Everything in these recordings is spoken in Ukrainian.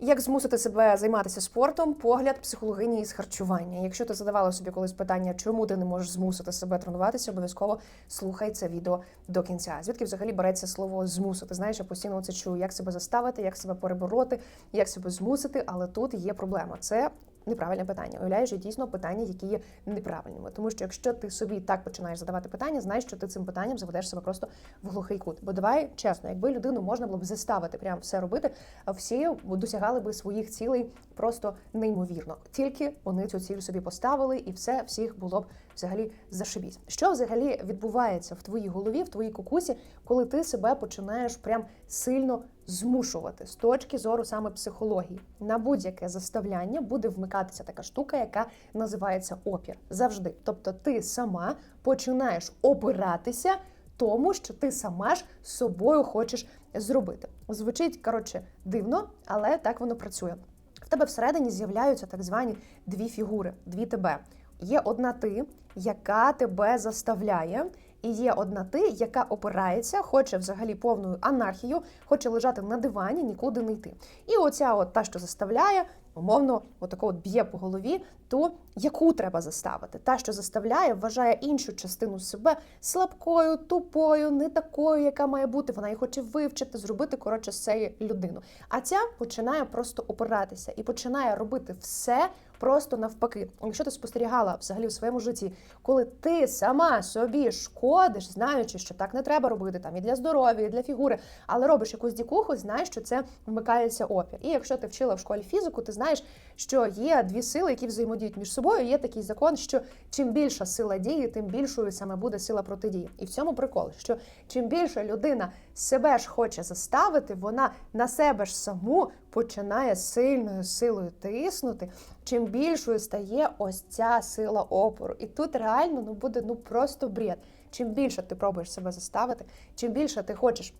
Як змусити себе займатися спортом? Погляд психологині із харчування. Якщо ти задавала собі колись питання, чому ти не можеш змусити себе тренуватися, обов'язково слухай це відео до кінця. Звідки взагалі береться слово змусити? Знаєш, я постійно це чую, як себе заставити, як себе перебороти, як себе змусити, але тут є проблема. Це неправильне питання. Уявляєш, є дійсно питання, які є неправильними. Тому що якщо ти собі так починаєш задавати питання, знаєш, що ти цим питанням заведеш себе просто в глухий кут. Бо давай чесно, якби людину можна було б заставити прям все робити, всі досягали би своїх цілей просто неймовірно. Тільки вони цю ціль собі поставили, і все всіх було б взагалі зашибісь. Що взагалі відбувається в твоїй голові, в твоїй кукусі, коли ти себе починаєш прям сильно змушувати з точки зору саме психології. На будь-яке заставляння буде вмикатися така штука, яка називається опір. Завжди. Тобто ти сама починаєш опиратися тому, що ти сама ж собою хочеш зробити. Звучить коротше дивно, але так воно працює. В тебе всередині з'являються так звані дві фігури, дві тебе. Є одна ти, яка тебе заставляє, і є одна ти, яка опирається, хоче взагалі повною анархію, хоче лежати на дивані, нікуди не йти. І оця от та, що заставляє, умовно, отако от б'є по голові, то яку треба заставити? Та, що заставляє, вважає іншу частину себе слабкою, тупою, не такою, яка має бути. Вона її хоче вивчити, зробити коротше з цієї людину. А ця починає просто опиратися і починає робити все просто навпаки. Якщо ти спостерігала взагалі в своєму житті, коли ти сама собі шкодиш, знаючи, що так не треба робити, там і для здоров'я, і для фігури, але робиш якусь дікуху, знаєш, що це вмикається опір. І якщо ти вчила в школі фізику, ти знаєш, що є дві сили, які взаємодіють між собою. Є такий закон, що чим більша сила дії, тим більшою саме буде сила протидії. І в цьому прикол, що чим більше людина себе ж хоче заставити, вона на себе ж саму починає сильною силою тиснути. Чим більшою стає ось ця сила опору. І тут реально ну буде ну просто бред. Чим більше ти пробуєш себе заставити, чим більше ти хочеш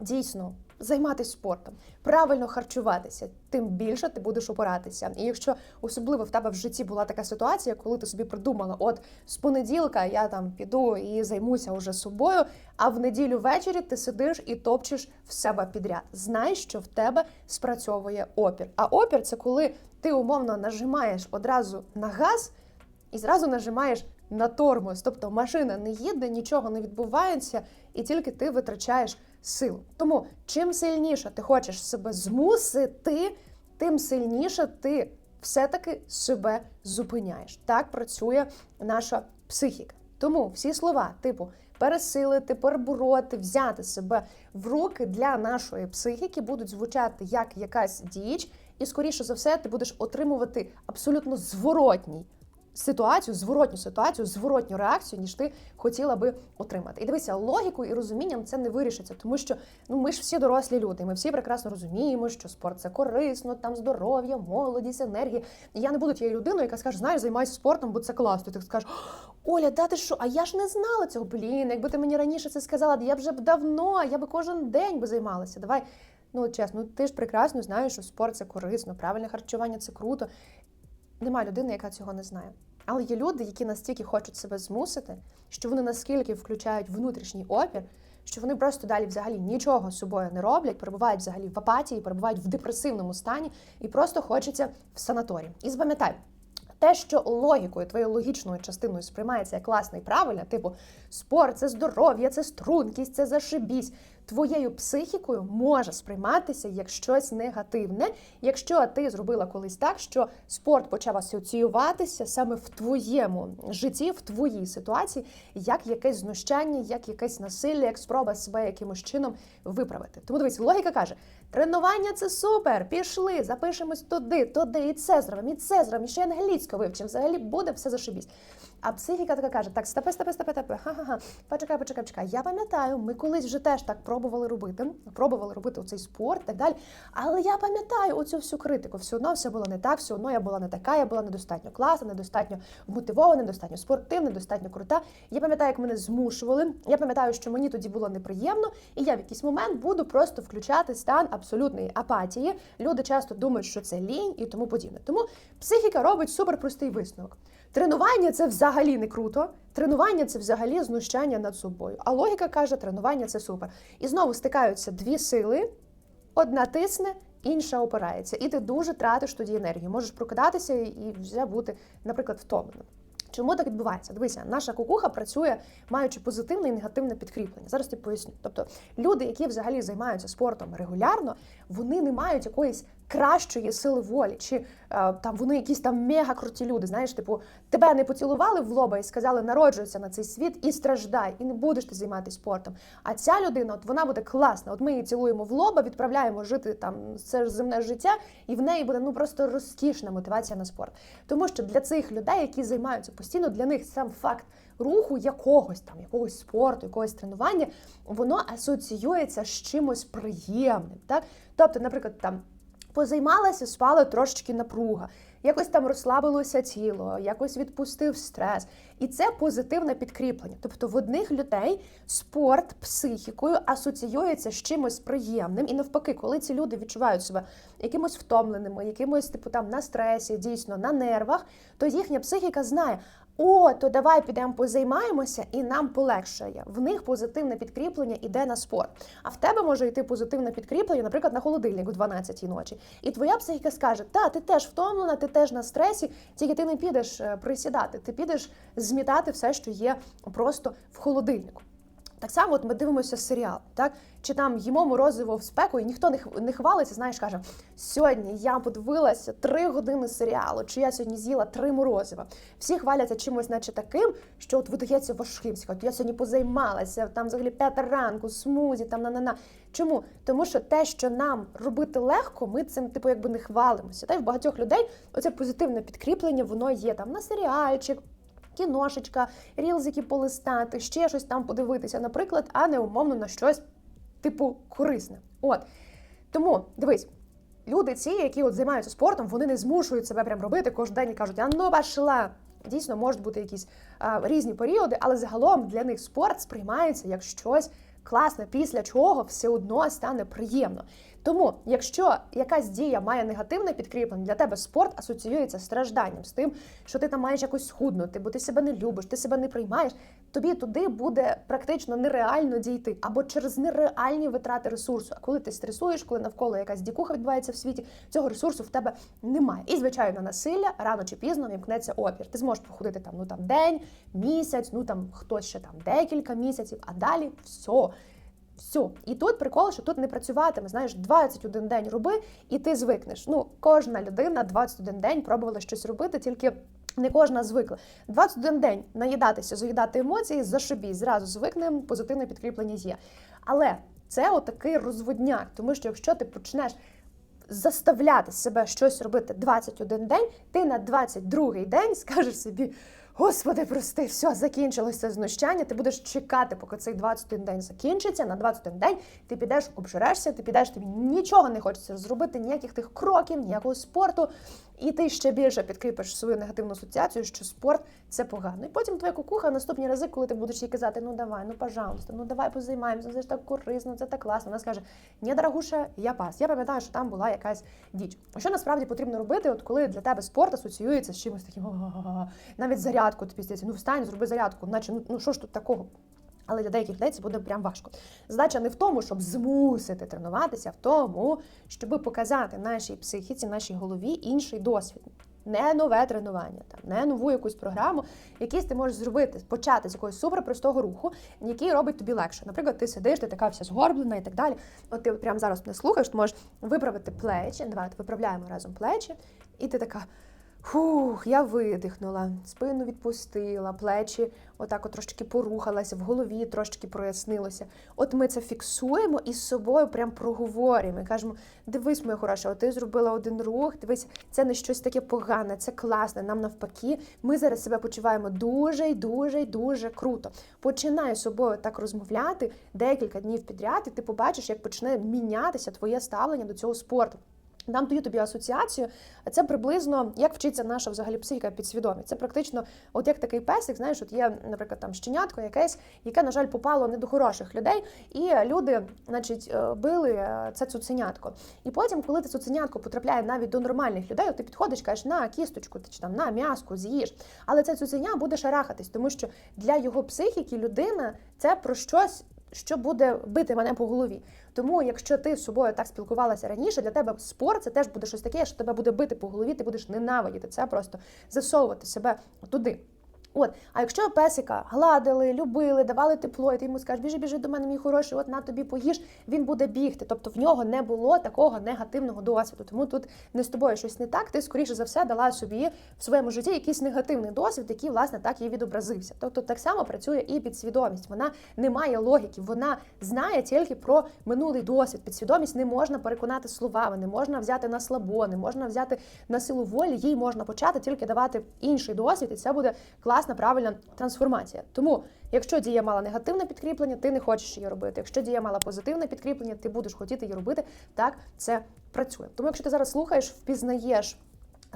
дійсно займатися спортом, правильно харчуватися, тим більше ти будеш опиратися. І якщо особливо в тебе в житті була така ситуація, коли ти собі придумала, от з понеділка я там піду і займуся уже собою, а в неділю ввечері ти сидиш і топчеш в себе підряд. Знай, що в тебе спрацьовує опір. А опір це коли ти умовно нажимаєш одразу на газ і зразу нажимаєш на тормоз. Тобто машина не їде, нічого не відбувається, і тільки ти витрачаєш силу. Тому чим сильніше ти хочеш себе змусити, тим сильніше ти все-таки себе зупиняєш. Так працює наша психіка. Тому всі слова, типу пересилити, перебороти, взяти себе в руки для нашої психіки будуть звучати як якась діч, і скоріше за все ти будеш отримувати абсолютно зворотній ситуацію, зворотню ситуацію, зворотню реакцію, ніж ти хотіла би отримати. І дивися, логікою і розумінням це не вирішиться, тому що ну ми ж всі дорослі люди. Ми всі прекрасно розуміємо, що спорт це корисно, там здоров'я, молодість, енергія. І я не буду тією людиною, яка скаже, знаєш, займайся спортом, бо це класно. Ти скажеш, Оля, да ти що? А я ж не знала цього. Блін, якби ти мені раніше це сказала, я б вже давно, я би кожен день би займалася. Давай. Ну, чесно, ти ж прекрасно знаєш, що спорт це корисно, правильне харчування це круто. Немає людини, яка цього не знає. Але є люди, які настільки хочуть себе змусити, що вони наскільки включають внутрішній опір, що вони просто далі взагалі нічого з собою не роблять, перебувають взагалі в апатії, перебувають в депресивному стані і просто хочеться в санаторій. І запам'ятай, те, що логікою, твоєю логічною частиною сприймається як класно і правильно, типу спорт, це здоров'я, це стрункість, це зашибісь. Твоєю психікою може сприйматися як щось негативне, якщо ти зробила колись так, що спорт почав асоціюватися саме в твоєму житті, в твоїй ситуації, як якесь знущання, як якесь насилля, як спроба себе якимось чином виправити. Тому дивись, логіка каже: тренування це супер, пішли, запишемось туди, туди, і це зробимо, і це зробимо, і ще англійську вивчимо. Взагалі буде все зашибісь. А психіка така каже: так, степи, степи, степи, степи, ха-ха-ха, почекай, почекай, почекай. Я пам'ятаю, ми колись вже теж так пробували робити, пробували робити оцей спорт і так далі. Але я пам'ятаю оцю всю критику. Все одно все було не так, все одно я була не така, я була недостатньо класна, недостатньо мотивована, недостатньо спортивна, недостатньо крута. Я пам'ятаю, як мене змушували. Я пам'ятаю, що мені тоді було неприємно, і я в якийсь момент буду просто включати стан абсолютної апатії. Люди часто думають, що це лінь і тому подібне. Тому психіка робить суперпростий висновок. Тренування це взагалі не круто. Тренування це взагалі знущання над собою. А логіка каже, тренування це супер. І знову стикаються дві сили: одна тисне, інша опирається, і ти дуже тратиш тоді енергію. Можеш прокидатися і вже бути, наприклад, втомленим. Чому так відбувається? Дивися, наша кукуха працює, маючи позитивне і негативне підкріплення. Зараз ти поясню. Тобто люди, які взагалі займаються спортом регулярно, вони не мають якоїсь кращої сили волі, чи е, там вони якісь там мега круті люди. Знаєш, типу, тебе не поцілували в лоба і сказали, народжуйся на цей світ і страждай, і не будеш ти займатися спортом. А ця людина, от вона буде класна. От ми її цілуємо в лоба, відправляємо жити там це земне життя, і в неї буде ну просто розкішна мотивація на спорт. Тому що для цих людей, які займаються постійно, для них сам факт. Руху якогось там, якогось спорту, якогось тренування, воно асоціюється з чимось приємним. Так? Тобто, наприклад, там позаймалася, спала трошечки напруга, якось там розслабилося тіло, якось відпустив стрес. І це позитивне підкріплення. Тобто в одних людей спорт психікою асоціюється з чимось приємним, і навпаки, коли ці люди відчувають себе якимось втомленими, якимось типу там на стресі, дійсно на нервах, то їхня психіка знає. О, то давай підемо позаймаємося, і нам полегшає. В них позитивне підкріплення іде на спорт. А в тебе може йти позитивне підкріплення, наприклад, на холодильник о 12-й ночі. І твоя психіка скаже: Та, ти теж втомлена, ти теж на стресі, тільки ти не підеш е, присідати, ти підеш змітати все, що є просто в холодильнику. Так само, от ми дивимося серіал, так чи там їмо морозиво в спеку, і ніхто не хвалиться, знаєш, каже: сьогодні я подивилася три години серіалу, чи я сьогодні з'їла три морозива. Всі хваляться чимось, наче таким, що от видається важким. Кажуть, я сьогодні позаймалася, там взагалі п'ята ранку, смузі, там на-на-на. Чому? Тому що те, що нам робити легко, ми цим типу якби не хвалимося. Та й в багатьох людей оце позитивне підкріплення, воно є там на серіальчик кіношечка, рілзики полистати, ще щось там подивитися, наприклад, а не умовно на щось типу корисне. От тому дивись. Люди, ці, які от займаються спортом, вони не змушують себе прям робити кожен день і кажуть, а ну пішла. Дійсно, можуть бути якісь а, різні періоди, але загалом для них спорт сприймається як щось класне, після чого все одно стане приємно. Тому, якщо якась дія має негативне підкріплення, для тебе спорт асоціюється з стражданням, з тим, що ти там маєш якось схуднути, бо ти себе не любиш, ти себе не приймаєш, тобі туди буде практично нереально дійти або через нереальні витрати ресурсу. А коли ти стресуєш, коли навколо якась дікуха відбувається в світі, цього ресурсу в тебе немає. І звичайно, насилля рано чи пізно вімкнеться опір. Ти зможеш проходити там ну там день, місяць, ну там хтось ще там декілька місяців, а далі все. Все. І тут прикол, що тут не працюватиме. Знаєш, 21 день роби, і ти звикнеш. Ну, кожна людина 21 день пробувала щось робити, тільки не кожна звикла. 21 день наїдатися, заїдати емоції, зашибій, зразу звикнемо, позитивне підкріплення є. Але це отакий розводняк, тому що якщо ти почнеш заставляти себе щось робити 21 день, ти на 22 день скажеш собі. Господи, прости, все, закінчилося знущання. Ти будеш чекати, поки цей 21 день закінчиться. На 21 день ти підеш, обжерешся, ти підеш, тобі нічого не хочеться зробити, ніяких тих кроків, ніякого спорту. І ти ще більше підкріпиш свою негативну асоціацію, що спорт це погано. І потім твоя кукуха наступні рази, коли ти будеш їй казати, ну давай, ну пожалуйста, ну давай позаймаємося, це ж так корисно, це так класно. Вона скаже, ні, дорогуша, я пас. Я пам'ятаю, що там була якась діч. Що насправді потрібно робити, от коли для тебе спорт асоціюється з чимось таким, навіть зарядку тобі здається, ну встань, зроби зарядку, наче ну, ну що ж тут такого? Але для деяких людей це буде прям важко. Задача не в тому, щоб змусити тренуватися, а в тому, щоб показати нашій психіці, нашій голові інший досвід. Не нове тренування, там, не нову якусь програму, якийсь ти можеш зробити, почати з якогось суперпростого руху, який робить тобі легше. Наприклад, ти сидиш, ти така вся згорблена і так далі. От ти прямо зараз мене слухаєш, ти можеш виправити плечі. Давайте виправляємо разом плечі, і ти така. Фух, я видихнула, спину відпустила, плечі отак от трошки порухалася, в голові трошки прояснилося. От ми це фіксуємо і з собою прям проговорюємо. І кажемо: дивись, моя хороша, от ти зробила один рух, дивись, це не щось таке погане, це класне. Нам навпаки, ми зараз себе почуваємо дуже й дуже й дуже круто. Починай з собою так розмовляти декілька днів підряд, і ти побачиш, як почне мінятися твоє ставлення до цього спорту. Дам даю тобі асоціацію. Це приблизно як вчиться наша взагалі психіка підсвідомість. Це практично, от як такий песик, знаєш, от є, наприклад, там щенятко якесь, яке, на жаль, попало не до хороших людей, і люди, значить, е, били е, це цуценятко. І потім, коли це цуценятко потрапляє навіть до нормальних людей, от ти підходиш, кажеш на кісточку, чи там на м'яско, з'їж. Але це цуценя буде шарахатись, тому що для його психіки людина це про щось що буде бити мене по голові. Тому, якщо ти з собою так спілкувалася раніше, для тебе спорт це теж буде щось таке, що тебе буде бити по голові, ти будеш ненавидіти це, просто засовувати себе туди. От, а якщо песика гладили, любили, давали тепло, і ти йому скажеш, біжи, біжи до мене, мій хороший, от на тобі поїж, він буде бігти. Тобто в нього не було такого негативного досвіду. Тому тут не з тобою щось не так. Ти скоріше за все дала собі в своєму житті якийсь негативний досвід, який власне так і відобразився. Тобто так само працює і підсвідомість. Вона не має логіки, вона знає тільки про минулий досвід. Підсвідомість не можна переконати словами, не можна взяти на слабо, не можна взяти на силу волі. Їй можна почати тільки давати інший досвід, і це буде класна, правильна трансформація. Тому, якщо дія мала негативне підкріплення, ти не хочеш її робити. Якщо дія мала позитивне підкріплення, ти будеш хотіти її робити. Так це працює. Тому, якщо ти зараз слухаєш, впізнаєш.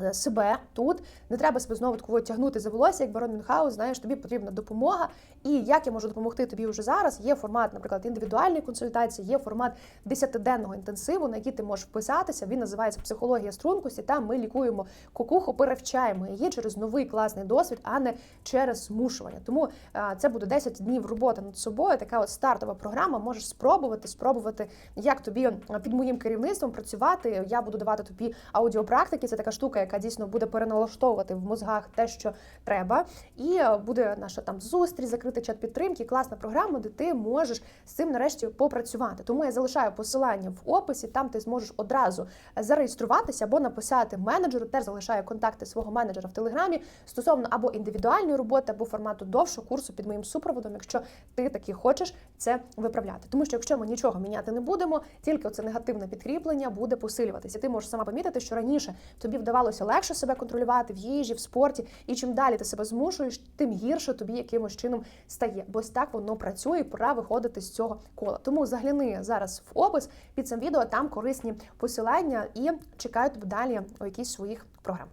Е, Себе тут не треба себе знову такого тягнути за волосся, як барон Мюнхгаус, знаєш, тобі потрібна допомога. І як я можу допомогти тобі вже зараз? Є формат, наприклад, індивідуальної консультації, є формат 10-денного інтенсиву, на який ти можеш вписатися. Він називається психологія стрункості. Там ми лікуємо кукуху, перевчаємо її через новий класний досвід, а не через змушування. Тому а, це буде 10 днів роботи над собою. Така от стартова програма. Можеш спробувати, спробувати, як тобі під моїм керівництвом працювати. Я буду давати тобі аудіопрактики. Це така штука, яка дійсно буде переналаштовувати в мозгах те, що треба. І е, буде наша там зустріч, закритий чат підтримки, класна програма, де ти можеш з цим нарешті попрацювати. Тому я залишаю посилання в описі. Там ти зможеш одразу зареєструватися або написати менеджеру. Теж залишаю контакти свого менеджера в телеграмі стосовно або індивідуальної роботи, або формату довшого курсу під моїм супроводом, якщо ти таки хочеш це виправляти. Тому що якщо ми нічого міняти не будемо, тільки оце негативне підкріплення буде посилюватися. Ти можеш сама помітити, що раніше тобі вдавалося легше себе контролювати в їжі, в спорті, і чим далі ти себе змушуєш, тим гірше тобі якимось чином стає. Бо ось так воно працює, і пора виходити з цього кола. Тому загляни зараз в опис під цим відео, там корисні посилання і чекаю тебе далі у якісь своїх програм.